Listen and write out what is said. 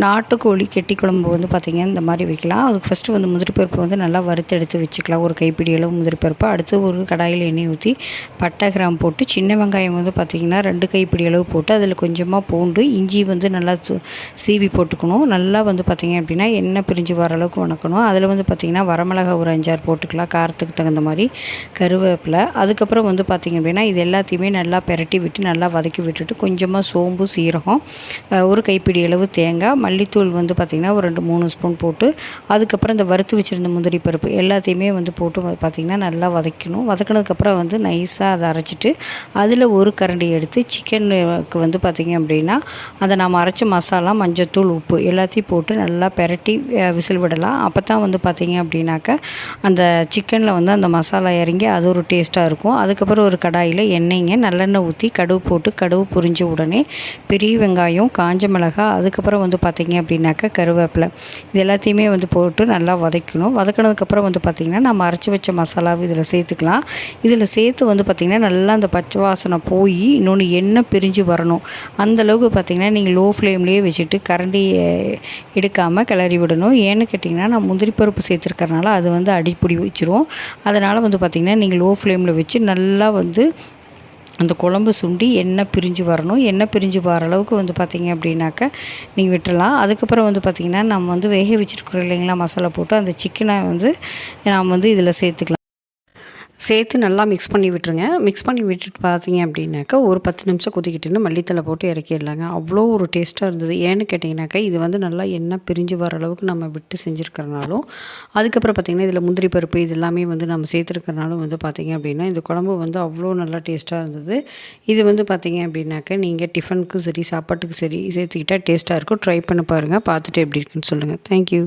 நாட்டுக்கோழி கெட்டி குழம்பு வந்து பார்த்திங்கன்னா இந்த மாதிரி வைக்கலாம். அதுக்கு ஃபஸ்ட்டு வந்து முந்திரி பருப்பு வந்து நல்லா வறுத்து எடுத்து வச்சுக்கலாம். ஒரு கைப்பிடி அளவு முந்திரி பருப்பு. அடுத்து ஒரு கடாயில் எண்ணெய் ஊற்றி பட்டை கிராம் போட்டு சின்ன வெங்காயம் வந்து பார்த்திங்கன்னா ரெண்டு கைப்பிடி அளவு போட்டு அதில் கொஞ்சமாக பூண்டு இஞ்சி வந்து நல்லா சு சீவி போட்டுக்கணும். நல்லா வந்து பார்த்திங்க அப்படின்னா எண்ணெய் பிரிஞ்சு வர அளவுக்கு வணக்கணும். அதில் வந்து பார்த்திங்கன்னா வரமிளகா ஒரு அஞ்சாறு போட்டுக்கலாம். காரத்துக்கு தகுந்த மாதிரி கருவேப்பிலை. அதுக்கப்புறம் வந்து பார்த்திங்க அப்படின்னா இது எல்லாத்தையுமே நல்லா பெரட்டி விட்டு நல்லா வதக்கி விட்டுட்டு கொஞ்சமாக சோம்பு சீரகம் ஒரு கைப்பிடி அளவு தேங்காய் மல்லித்தூள் வந்து பார்த்திங்கன்னா ஒரு ரெண்டு மூணு ஸ்பூன் போட்டு அதுக்கப்புறம் இந்த வறுத்து வச்சுருந்த முந்திரி பருப்பு எல்லாத்தையுமே வந்து போட்டு பார்த்திங்கன்னா நல்லா வதக்கணும். வதக்கினதுக்கப்புறம் வந்து நைஸாக அதை அரைச்சிட்டு அதில் ஒரு கரண்டி எடுத்து சிக்கனுக்கு வந்து பார்த்திங்க அப்படின்னா அதை நாம் அரைச்ச மசாலா மஞ்சத்தூள் உப்பு எல்லாத்தையும் போட்டு நல்லா பெரட்டி விசில் விடலாம் அப்போ தான் வந்து பார்த்திங்க அப்படின்னாக்க அந்த சிக்கனில் வந்து அந்த மசாலா இறங்கி அது ஒரு டேஸ்ட்டாக இருக்கும். அதுக்கப்புறம் ஒரு கடாயில் எண்ணெய்ங்க நல்லெண்ணெய் ஊற்றி கடுகு போட்டு கடுகு புரிஞ்ச உடனே பெரிய வெங்காயம் காஞ்ச மிளகாய் அதுக்கப்புறம் வந்து பார்த்திங்க அப்படின்னாக்கா கருவேப்பிலை. இது எல்லாத்தையுமே வந்து போட்டு நல்லா வதக்கணும். வதக்கினதுக்கப்புறம் வந்து பார்த்திங்கன்னா நம்ம அரைச்சி வச்ச மசாலாவும் இதில் சேர்த்துக்கலாம். இதில் சேர்த்து வந்து பார்த்திங்கன்னா நல்லா அந்த பச்சை வாசனை போய் இன்னொன்று எண்ணெய் பிரிஞ்சு வரணும். அந்த அளவுக்கு பார்த்திங்கன்னா நீங்கள் லோ ஃப்ளேம்லேயே வச்சுட்டு கரண்டி எடுக்காமல் கிளறி விடணும். ஏன்னு கேட்டிங்கன்னா நான் முந்திரி பருப்பு சேர்த்துருக்கறனால அது வந்து அடிப்பிடி வச்சிரும். அதனால் வந்து பார்த்திங்கன்னா நீங்கள் லோ ஃப்ளேமில் வச்சு நல்லா வந்து அந்த குழம்பு சுண்டி எண்ணெய் பிரிஞ்சு வரணும். எண்ணெய் பிரிஞ்சு வர அளவுக்கு வந்து பார்த்திங்க அப்படின்னாக்க நீங்கள் விட்டுறலாம். அதுக்கப்புறம் வந்து பார்த்திங்கன்னா நம்ம வந்து வேக வச்சுருக்குறோம் இல்லைங்களா மசாலா போட்டு அந்த சிக்கனை வந்து நாம் வந்து இதில் சேர்த்துக்கலாம். சேர்த்து நல்லா மிக்ஸ் பண்ணி விட்டுருங்க. மிக்ஸ் பண்ணி விட்டுட்டு பார்த்தீங்க அப்படின்னாக்கா ஒரு பத்து நிமிஷம் கொதிக்கிட்டுன்னு மல்லித்தலை போட்டு இறக்கிடலாங்க. அவ்வளோ ஒரு டேஸ்ட்டாக இருந்தது. ஏன்னு கேட்டிங்கனாக்கா இது வந்து நல்லா எண்ணெய் பிரிஞ்சு வர அளவுக்கு நம்ம விட்டு செஞ்சுருக்கறனாலும் அதுக்கப்புறம் பார்த்திங்கன்னா இதில் முந்திரி பருப்பு இது எல்லாமே வந்து நம்ம சேர்த்துருக்கறனாலும் வந்து பார்த்திங்க அப்படின்னா இந்த குழம்பு வந்து அவ்வளோ நல்லா டேஸ்ட்டாக இருந்தது. இது வந்து பார்த்திங்க அப்படின்னாக்கா நீங்கள் டிஃபனுக்கும் சரி சாப்பாட்டுக்கும் சரி சேர்த்துக்கிட்டால் டேஸ்ட்டாக இருக்கும். ட்ரை பண்ணி பாருங்கள் பார்த்துட்டு எப்படி இருக்குன்னு சொல்லுங்கள் தேங்க்யூ